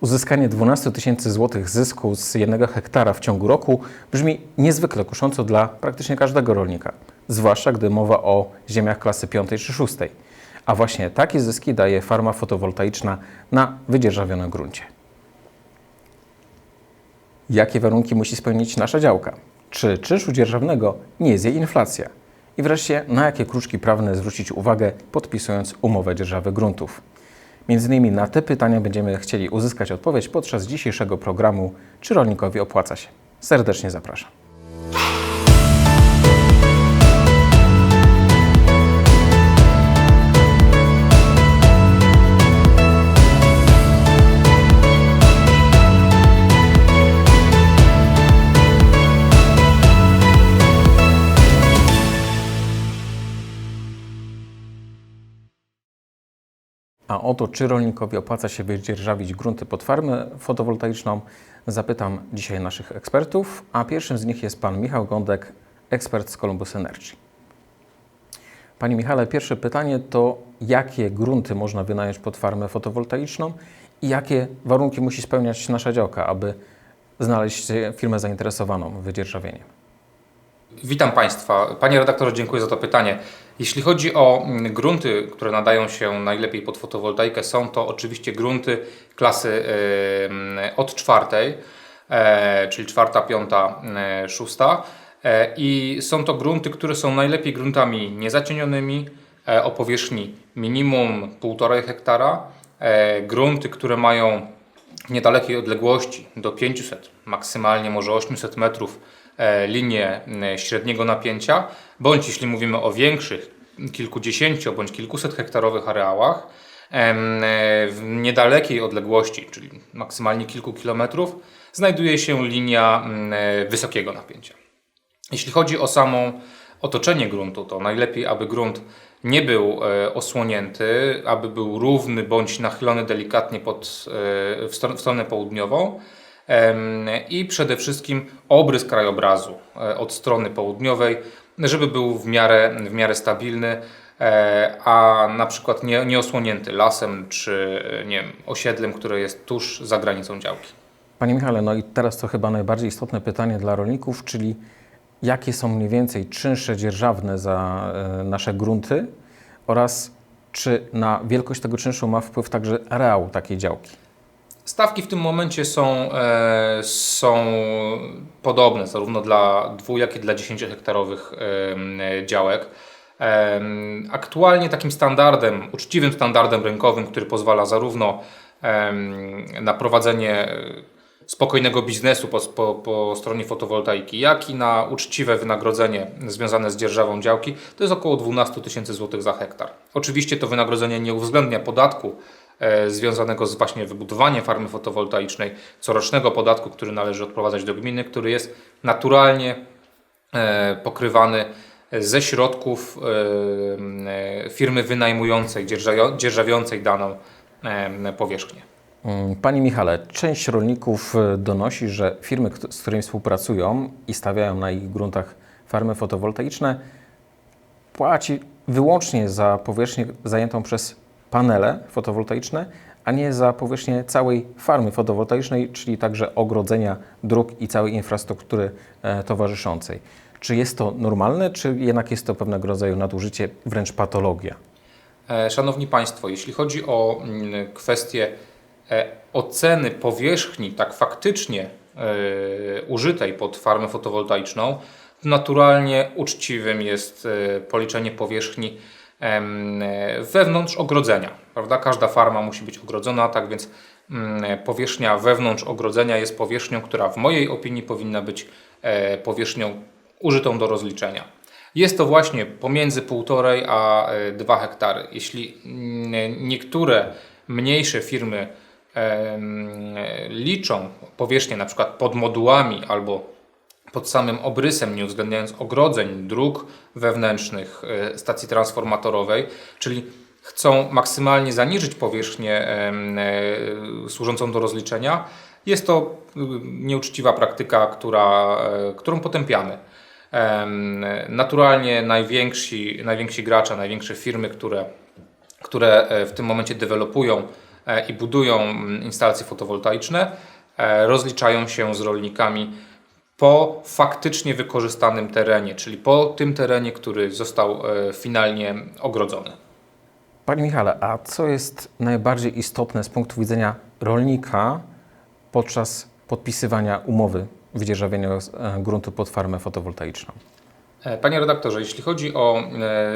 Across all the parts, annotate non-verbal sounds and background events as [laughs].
Uzyskanie 12 tysięcy złotych zysku z jednego hektara w ciągu roku brzmi niezwykle kusząco dla praktycznie każdego rolnika, zwłaszcza gdy mowa o ziemiach klasy 5 czy 6. A właśnie takie zyski daje farma fotowoltaiczna na wydzierżawionym gruncie. Jakie warunki musi spełnić nasza działka? Czy czynszu dzierżawnego nie jest jej inflacja? I wreszcie, na jakie kruczki prawne zwrócić uwagę, podpisując umowę dzierżawy gruntów? Między innymi na te pytania będziemy chcieli uzyskać odpowiedź podczas dzisiejszego programu Czy rolnikowi opłaca się? Serdecznie zapraszam. O to, czy rolnikowi opłaca się wydzierżawić grunty pod farmę fotowoltaiczną, zapytam dzisiaj naszych ekspertów, a pierwszym z nich jest pan Michał Gądek, ekspert z Columbus Energy. Panie Michale, pierwsze pytanie to jakie grunty można wynająć pod farmę fotowoltaiczną i jakie warunki musi spełniać nasza działka, aby znaleźć firmę zainteresowaną wydzierżawieniem? Witam Państwa. Panie redaktorze, dziękuję za to pytanie. Jeśli chodzi o mm, grunty, które nadają się najlepiej pod fotowoltaikę, są to oczywiście grunty klasy od czwartej, e, czyli czwarta, piąta, e, szósta. E, I są to grunty, które są najlepiej gruntami niezacienionymi, o powierzchni minimum 1,5 hektara. Grunty, które mają niedalekiej odległości do 500, maksymalnie może 800 metrów e, linię m, średniego napięcia, bądź jeśli mówimy o większych, kilkudziesięciu bądź kilkuset hektarowych areałach, w niedalekiej odległości, czyli maksymalnie kilku kilometrów, znajduje się linia wysokiego napięcia. Jeśli chodzi o samo otoczenie gruntu, to najlepiej, aby grunt nie był e, osłonięty, aby był równy bądź nachylony delikatnie pod, e, w stronę południową. I przede wszystkim obrys krajobrazu e, od strony południowej, żeby był w miarę, w miarę stabilny, e, a na przykład nie, nie osłonięty lasem czy e, nie wiem, osiedlem, które jest tuż za granicą działki. Panie Michale, no i teraz to chyba najbardziej istotne pytanie dla rolników, czyli jakie są mniej więcej czynsze dzierżawne za nasze grunty oraz czy na wielkość tego czynszu ma wpływ także areał takiej działki? Stawki w tym momencie są, e, są podobne zarówno dla 2, jak i dla 10 hektarowych e, działek. E, aktualnie takim standardem, uczciwym standardem rynkowym, który pozwala zarówno e, na prowadzenie spokojnego biznesu po, po, po stronie fotowoltaiki, jak i na uczciwe wynagrodzenie związane z dzierżawą działki, to jest około 12 tysięcy złotych za hektar. Oczywiście to wynagrodzenie nie uwzględnia podatku związanego z właśnie wybudowaniem farmy fotowoltaicznej, corocznego podatku, który należy odprowadzać do gminy, który jest naturalnie e, pokrywany ze środków e, e, firmy wynajmującej, dzierżawiącej daną e, powierzchnię. Mm, Panie Michale, część rolników e, donosi, że firmy, z którymi współpracują i stawiają na ich gruntach farmy fotowoltaiczne, płaci wyłącznie za powierzchnię zajętą przez panele fotowoltaiczne, a nie za powierzchnię całej farmy fotowoltaicznej, czyli także ogrodzenia dróg i całej infrastruktury e, towarzyszącej. Czy jest to normalne, czy jednak jest to pewnego rodzaju nadużycie, wręcz patologia? E, Szanowni Państwo, jeśli chodzi o mm, kwestię e, oceny powierzchni tak faktycznie użytej pod farmę fotowoltaiczną, to naturalnie uczciwym jest policzenie powierzchni wewnątrz ogrodzenia. Prawda? Każda farma musi być ogrodzona, tak więc mm, powierzchnia wewnątrz ogrodzenia jest powierzchnią, która w mojej opinii powinna być e, powierzchnią użytą do rozliczenia. Jest to właśnie pomiędzy 1,5 a e, 2 hektary. Jeśli mm, niektóre mniejsze firmy liczą powierzchnię na przykład pod modułami albo pod samym obrysem, nie uwzględniając ogrodzeń, dróg wewnętrznych e, stacji transformatorowej, czyli chcą maksymalnie zaniżyć powierzchnię e, służącą do rozliczenia, jest to y, nieuczciwa praktyka, która, e, którą potępiamy. Naturalnie najwięksi, najwięksi gracze, największe firmy, które, które w tym momencie dewelopują i budują instalacje fotowoltaiczne, rozliczają się z rolnikami po faktycznie wykorzystanym terenie, czyli po tym terenie, który został e, finalnie ogrodzony. Panie Michale, a co jest najbardziej istotne z punktu widzenia rolnika podczas podpisywania umowy wydzierżawienia e, gruntu pod farmę fotowoltaiczną? E, Panie redaktorze, jeśli chodzi o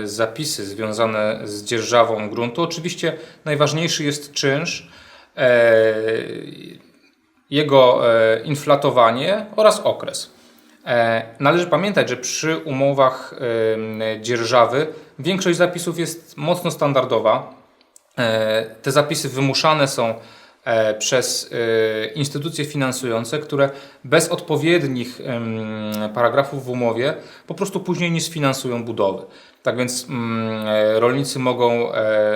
zapisy związane z dzierżawą gruntu, oczywiście najważniejszy jest czynsz, jego e, inflatowanie oraz okres. E, Należy pamiętać, że przy umowach e, dzierżawy większość zapisów jest mocno standardowa. Te zapisy wymuszane są przez instytucje finansujące, które bez odpowiednich paragrafów w umowie po prostu później nie sfinansują budowy. Tak więc mm, rolnicy mogą,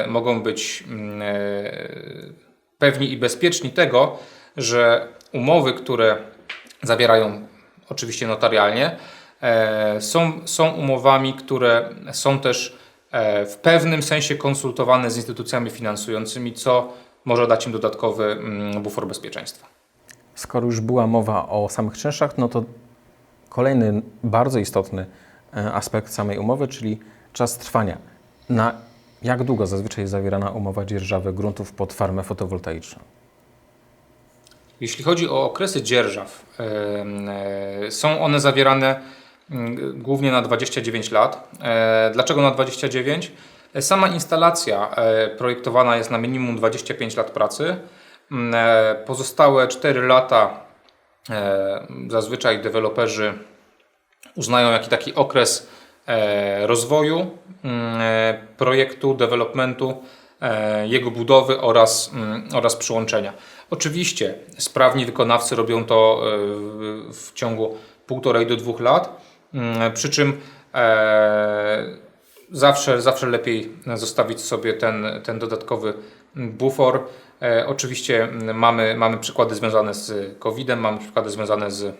mogą być mm, pewni i bezpieczni tego, że umowy, które zawierają oczywiście notarialnie, e, są, są umowami, które są też e, w pewnym sensie konsultowane z instytucjami finansującymi, co może dać im dodatkowy mm, bufor bezpieczeństwa. Skoro już była mowa o samych czynszach, no to kolejny bardzo istotny e, aspekt samej umowy, czyli czas trwania. Na jak długo zazwyczaj jest zawierana umowa dzierżawy gruntów pod farmę fotowoltaiczną? Jeśli chodzi o okresy dzierżaw, e, są one zawierane mm, głównie na 29 lat. E, Dlaczego na 29? E, Sama instalacja projektowana jest na minimum 25 lat pracy. Mm, Pozostałe 4 lata zazwyczaj deweloperzy uznają jako taki okres rozwoju mm, projektu, developmentu, jego budowy oraz, oraz przyłączenia. Oczywiście sprawni wykonawcy robią to e, w- ciągu półtorej do dwóch lat, mm, przy czym e, zawsze, zawsze lepiej zostawić sobie ten, ten dodatkowy bufor. E, Oczywiście mm, mamy, mamy przykłady związane z COVID-em, mamy przykłady związane z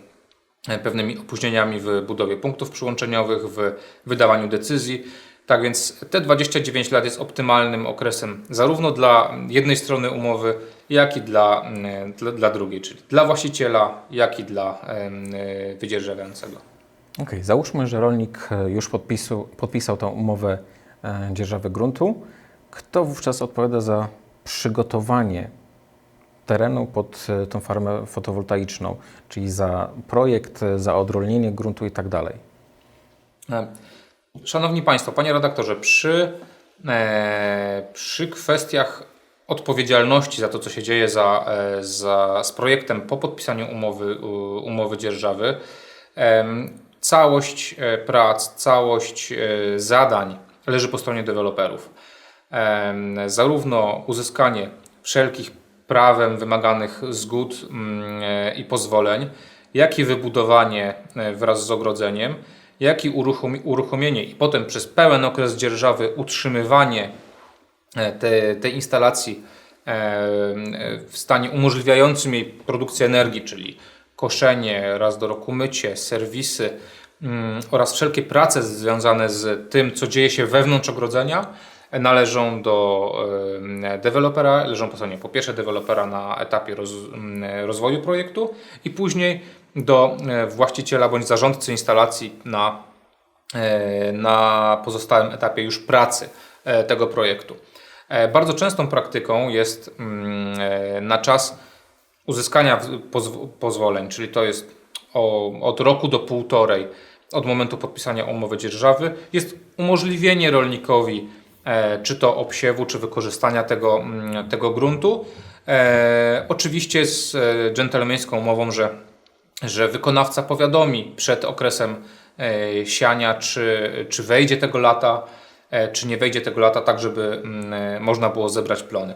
pewnymi opóźnieniami w budowie punktów przyłączeniowych, w wydawaniu decyzji. Tak więc te 29 lat jest optymalnym okresem zarówno dla jednej strony umowy, jak i dla, mm, dla, dla drugiej, czyli dla właściciela, jak i dla e, wydzierżawiającego. Okej, załóżmy, że rolnik e, już podpisu, podpisał tą umowę e, dzierżawy gruntu. Kto wówczas odpowiada za przygotowanie terenu pod e, tą farmę fotowoltaiczną, czyli za projekt, za odrolnienie gruntu i tak dalej? Szanowni Państwo, Panie Redaktorze, przy, e, przy kwestiach odpowiedzialności za to, co się dzieje za, e, za, z projektem po podpisaniu umowy, umowy dzierżawy, całość e, prac, całość e, zadań leży po stronie deweloperów. Zarówno uzyskanie wszelkich prawem wymaganych zgód mm, i pozwoleń, jak i wybudowanie wraz z ogrodzeniem, jak i uruchomi- uruchomienie i potem przez pełen okres dzierżawy utrzymywanie e, te, tej instalacji e, e, w stanie umożliwiającym jej produkcję energii, czyli koszenie, raz do roku mycie, serwisy mm, oraz wszelkie prace związane z tym, co dzieje się wewnątrz ogrodzenia, należą do dewelopera, leżą po stronie po pierwsze dewelopera na etapie roz, m, rozwoju projektu i później do e, właściciela bądź zarządcy instalacji na, e, na pozostałym etapie już pracy e, tego projektu. Bardzo częstą praktyką jest mm, na czas uzyskania pozw- pozwoleń, czyli to jest o, od roku do półtorej od momentu podpisania umowy dzierżawy, jest umożliwienie rolnikowi czy to obsiewu, czy wykorzystania tego, mm, tego gruntu. Oczywiście z dżentelmeńską umową, że, że wykonawca powiadomi przed okresem e, siania, czy, czy wejdzie tego lata, e, czy nie wejdzie tego lata, tak żeby mm, e, można było zebrać plony.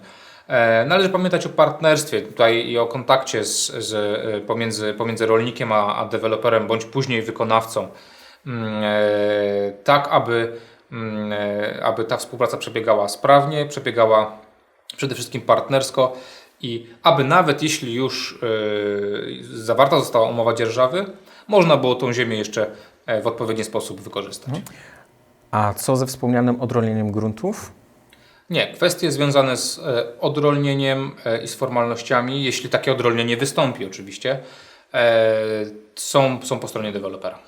Należy pamiętać o partnerstwie tutaj i o kontakcie z, z, pomiędzy, pomiędzy rolnikiem a, a deweloperem, bądź później wykonawcą, mm, tak aby, mm, aby ta współpraca przebiegała sprawnie, przebiegała przede wszystkim partnersko i aby nawet jeśli już e, zawarta została umowa dzierżawy, można było tą ziemię jeszcze e, w odpowiedni sposób wykorzystać. A co ze wspomnianym odrolnieniem gruntów? Nie, kwestie związane z e, odrolnieniem i z formalnościami, jeśli takie odrolnienie wystąpi oczywiście, są, są po stronie dewelopera.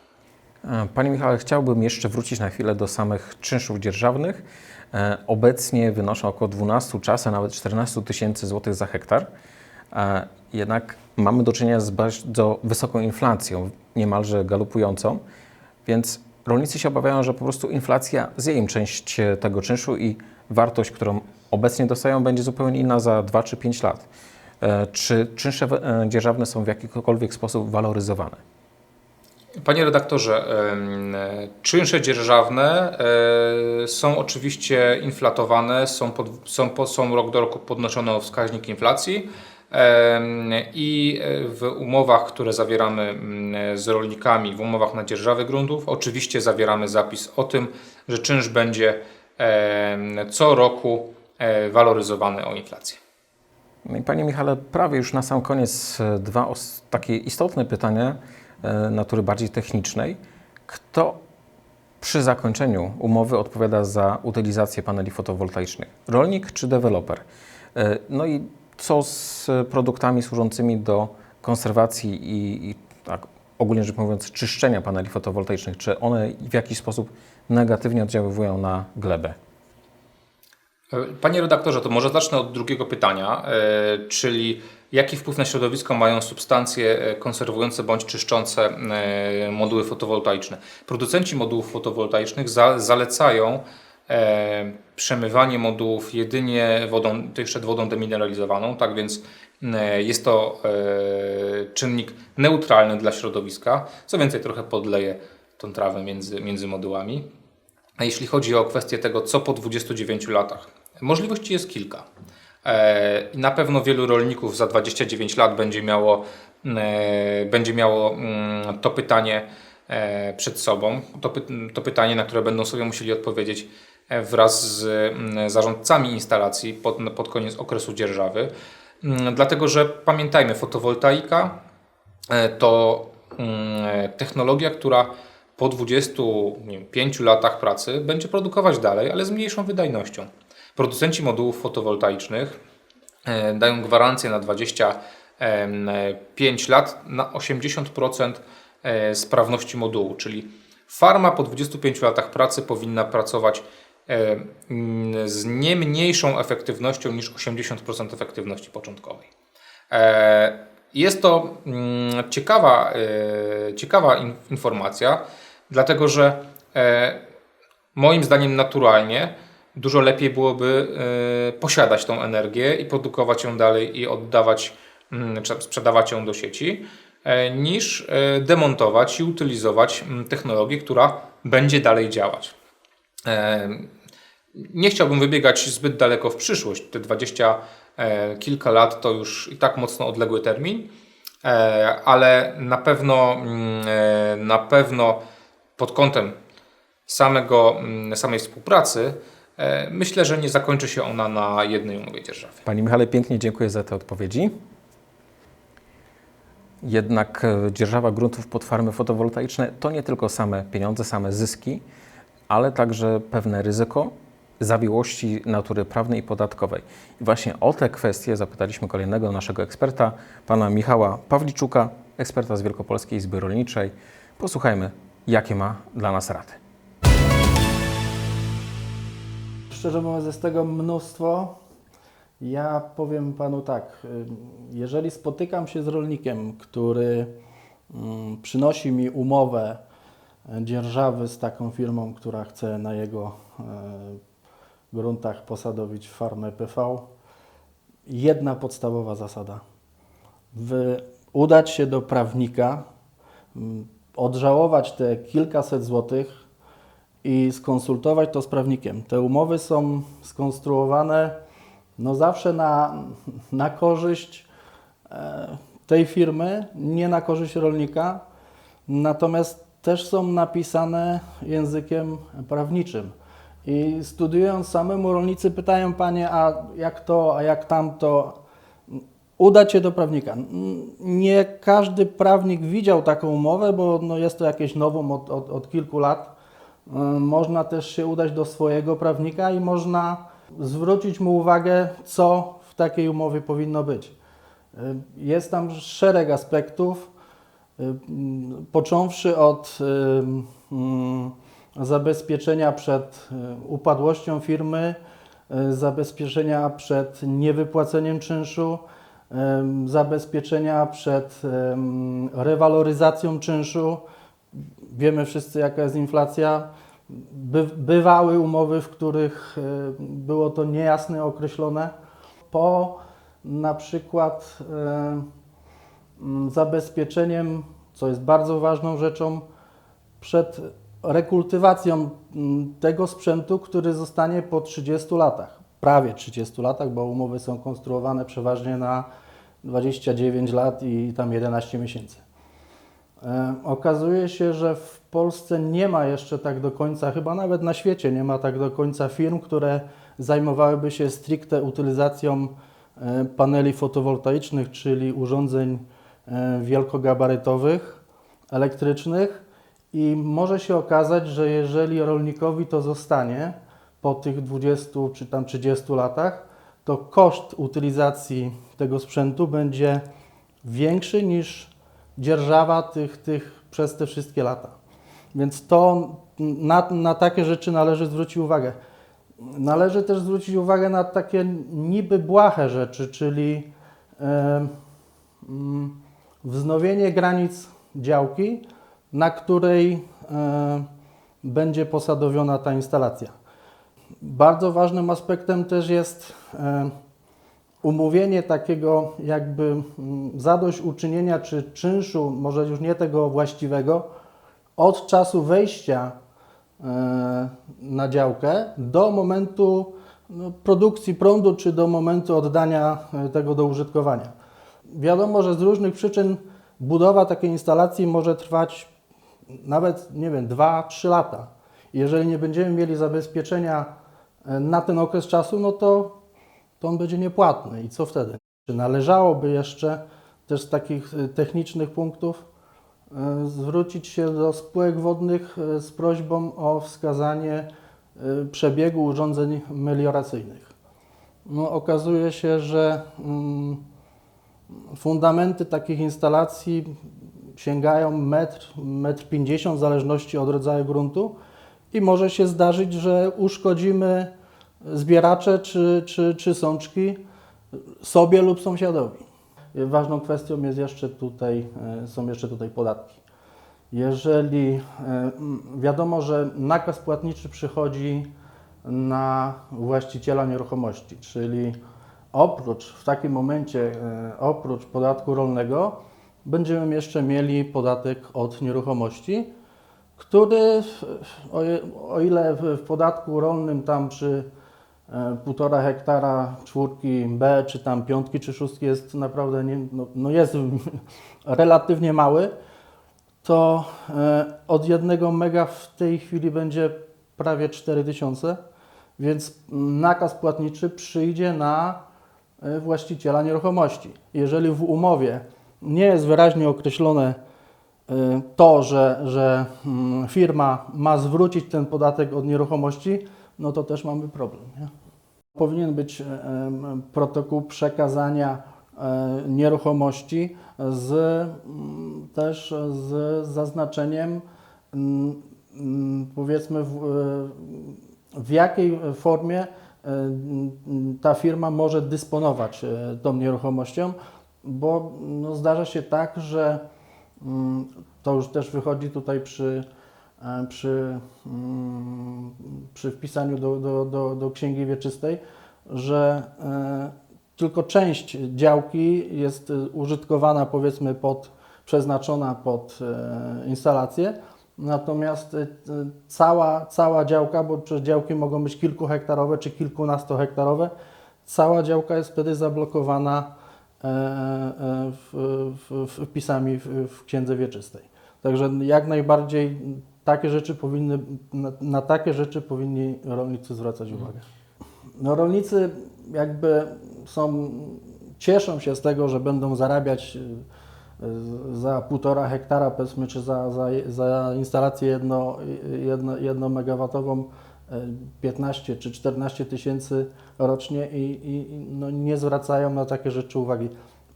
Panie Michale, chciałbym jeszcze wrócić na chwilę do samych czynszów dzierżawnych. E, Obecnie wynoszą około 12, czasem nawet 14 tysięcy złotych za hektar. E, Jednak mamy do czynienia z bardzo wysoką inflacją, niemalże galopującą, więc rolnicy się obawiają, że po prostu inflacja zje im część e, tego czynszu i wartość, którą obecnie dostają, będzie zupełnie inna za 2 czy 5 lat. Czy czynsze dzierżawne są w jakikolwiek sposób waloryzowane? Panie redaktorze, czynsze dzierżawne e, są oczywiście inflatowane, są, pod, są, są rok do roku podnoszone o wskaźnik inflacji i e, w umowach, które zawieramy z rolnikami, w umowach na dzierżawy gruntów, oczywiście zawieramy zapis o tym, że czynsz będzie co roku e, waloryzowany o inflację. No Panie Michale, prawie już na sam koniec dwa takie istotne pytania natury bardziej technicznej. Kto przy zakończeniu umowy odpowiada za utylizację paneli fotowoltaicznych? Rolnik czy deweloper? E, No i co z e, produktami służącymi do konserwacji i, i tak ogólnie rzecz mówiąc czyszczenia paneli fotowoltaicznych? Czy one w jakiś sposób negatywnie oddziaływują na glebę? Panie redaktorze, to może zacznę od drugiego pytania, e, czyli jaki wpływ na środowisko mają substancje e, konserwujące bądź czyszczące e, moduły fotowoltaiczne? Producenci modułów fotowoltaicznych za, zalecają e, przemywanie modułów jedynie wodą, jeszcze wodą demineralizowaną, tak więc e, jest to e, czynnik neutralny dla środowiska. Co więcej, trochę podleje tą trawę między, między modułami. A jeśli chodzi o kwestię tego, co po 29 latach, możliwości jest kilka. E, na pewno wielu rolników za 29 lat będzie miało, e, będzie miało mm, to pytanie e, przed sobą. To, py- to pytanie, na które będą sobie musieli odpowiedzieć wraz z mm, zarządcami instalacji pod, pod koniec okresu dzierżawy. Mm, Dlatego, że pamiętajmy, fotowoltaika to technologia, która po 25 latach pracy będzie produkować dalej, ale z mniejszą wydajnością. Producenci modułów fotowoltaicznych e, dają gwarancję na 25 lat na 80% e, sprawności modułu, czyli farma po 25 latach pracy powinna pracować e, z nie mniejszą efektywnością niż 80% efektywności początkowej. E, Jest to mm, ciekawa, e, ciekawa in- informacja, dlatego że e, moim zdaniem naturalnie dużo lepiej byłoby e, posiadać tą energię i produkować ją dalej i oddawać, mm, sprzedawać ją do sieci, e, niż e, demontować i utylizować mm, technologię, która będzie dalej działać. Nie chciałbym wybiegać zbyt daleko w przyszłość. Te 20 e, kilka lat to już i tak mocno odległy termin, ale na pewno, mm, na pewno pod kątem samego, samej współpracy myślę, że nie zakończy się ona na jednej umowie dzierżawy. Panie Michale, pięknie dziękuję za te odpowiedzi. Jednak e, dzierżawa gruntów pod farmy fotowoltaiczne to nie tylko same pieniądze, same zyski, ale także pewne ryzyko, zawiłości natury prawnej i podatkowej. I właśnie o te kwestie zapytaliśmy kolejnego naszego eksperta, pana Michała Pawliczuka, eksperta z Wielkopolskiej Izby Rolniczej. Posłuchajmy, jakie ma dla nas rady. Szczerze mówiąc, jest tego mnóstwo. Ja powiem panu tak, y, jeżeli spotykam się z rolnikiem, który mm, przynosi mi umowę e, dzierżawy z taką firmą, która chce na jego e, gruntach posadowić farmę PV, jedna podstawowa zasada. Udać się do prawnika, mm, odżałować te kilkaset złotych, i skonsultować to z prawnikiem. Te umowy są skonstruowane no zawsze na, na korzyść e, tej firmy, nie na korzyść rolnika, natomiast też są napisane językiem prawniczym. I studiując samemu, rolnicy pytają Panie, a jak to, a jak tamto, udać się do prawnika. Nie każdy prawnik widział taką umowę, bo no jest to jakieś nowum od, od, od kilku lat. Y, Można też się udać do swojego prawnika i można zwrócić mu uwagę, co w takiej umowie powinno być. Y, Jest tam szereg aspektów, y, mm, począwszy od mm, zabezpieczenia przed upadłością firmy, zabezpieczenia przed niewypłaceniem czynszu, zabezpieczenia przed em, rewaloryzacją czynszu. Wiemy wszyscy, jaka jest inflacja. By, bywały umowy, w których e, było to niejasne określone. Po na przykład m, zabezpieczeniem, co jest bardzo ważną rzeczą, przed rekultywacją tego sprzętu, który zostanie po 30 latach, prawie 30 latach, bo umowy są konstruowane przeważnie na 29 lat i tam 11 miesięcy. E, Okazuje się, że w Polsce nie ma jeszcze tak do końca, chyba nawet na świecie nie ma tak do końca firm, które zajmowałyby się stricte utylizacją e, paneli fotowoltaicznych, czyli urządzeń e, wielkogabarytowych, elektrycznych. I może się okazać, że jeżeli rolnikowi to zostanie po tych 20 czy tam 30 latach, to koszt utylizacji tego sprzętu będzie większy niż dzierżawa tych, tych przez te wszystkie lata. Więc to na, na takie rzeczy należy zwrócić uwagę. Należy też zwrócić uwagę na takie niby błahe rzeczy, czyli mm, wznowienie granic działki, na której będzie posadowiona ta instalacja. Bardzo ważnym aspektem też jest umówienie takiego jakby mm, zadośćuczynienia czy czynszu, może już nie tego właściwego, od czasu wejścia e, na działkę do momentu no, produkcji prądu czy do momentu oddania e, tego do użytkowania. Wiadomo, że z różnych przyczyn budowa takiej instalacji może trwać nawet, nie wiem, 2-3 lata. Jeżeli nie będziemy mieli zabezpieczenia e, na ten okres czasu, no to to on będzie niepłatny. I co wtedy? Czy należałoby jeszcze też z takich y, technicznych punktów y, zwrócić się do spółek wodnych y, z prośbą o wskazanie przebiegu urządzeń melioracyjnych? No, okazuje się, że mm, fundamenty takich instalacji sięgają metr, metr 50 w zależności od rodzaju gruntu i może się zdarzyć, że uszkodzimy zbieracze czy, czy, czy sączki sobie lub sąsiadowi. Ważną kwestią jest jeszcze tutaj, e, są jeszcze tutaj podatki. Jeżeli e, wiadomo, że nakaz płatniczy przychodzi na właściciela nieruchomości, czyli oprócz w takim momencie, e, oprócz podatku rolnego, będziemy jeszcze mieli podatek od nieruchomości, który o, ile w, podatku rolnym tam przy półtora hektara czwórki B, czy tam piątki, czy szóstki jest naprawdę, nie, no, no jest [laughs] relatywnie mały, to e, od jednego mega w tej chwili będzie prawie 4000, więc nakaz płatniczy przyjdzie na e, właściciela nieruchomości. Jeżeli w umowie nie jest wyraźnie określone e, to, że, że mm, firma ma zwrócić ten podatek od nieruchomości, no to też mamy problem. Nie? Powinien być e, protokół przekazania e, nieruchomości z mm, też z zaznaczeniem mm, mm, powiedzmy w, e, w jakiej formie ta firma może dysponować tą nieruchomością, bo no, zdarza się tak, że to już też wychodzi tutaj przy, przy, mm, przy wpisaniu do, do, do, do księgi wieczystej, że e, tylko część działki jest e, użytkowana powiedzmy pod, przeznaczona pod e, instalację, natomiast e, cała, cała działka, bo przecież działki mogą być kilkuhektarowe czy kilkunastohektarowe, cała działka jest wtedy zablokowana e, e, w, w, w wpisami w, w księdze wieczystej. Także jak najbardziej takie rzeczy powinny, na, na takie rzeczy powinni rolnicy zwracać uwagę. No rolnicy jakby są, cieszą się z tego, że będą zarabiać y, za półtora hektara powiedzmy, czy za, za, za instalację jedno, jedno, jednomegawatową e, 15 czy 14 tysięcy rocznie i, i i, no, nie zwracają na takie rzeczy uwagi.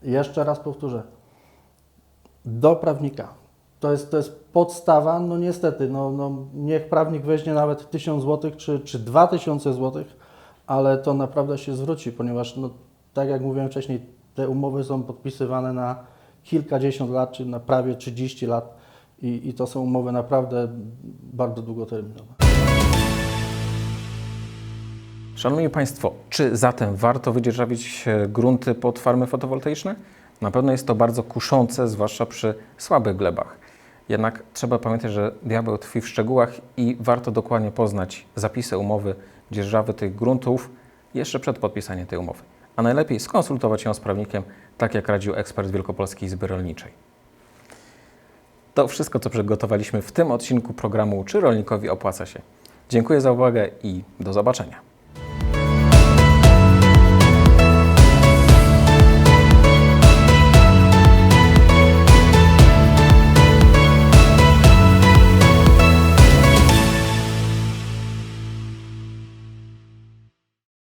Jeszcze raz powtórzę, do prawnika. To jest, to jest podstawa, no niestety, no, no, niech prawnik weźmie nawet 1000 zł czy, czy 2000 zł, ale to naprawdę się zwróci, ponieważ no, tak jak mówiłem wcześniej, te umowy są podpisywane na kilkadziesiąt lat, czy na prawie 30 lat i, i to są umowy naprawdę bardzo długoterminowe. Szanowni Państwo, czy zatem warto wydzierżawić e, grunty pod farmy fotowoltaiczne? Na pewno jest to bardzo kuszące, zwłaszcza przy słabych glebach. Jednak trzeba pamiętać, że diabeł tkwi w szczegółach i warto dokładnie poznać zapisy umowy dzierżawy tych gruntów jeszcze przed podpisaniem tej umowy. A najlepiej skonsultować ją z prawnikiem, tak jak radził ekspert Wielkopolskiej Izby Rolniczej. To wszystko, co przygotowaliśmy w tym odcinku programu Czy rolnikowi opłaca się? Dziękuję za uwagę i do zobaczenia.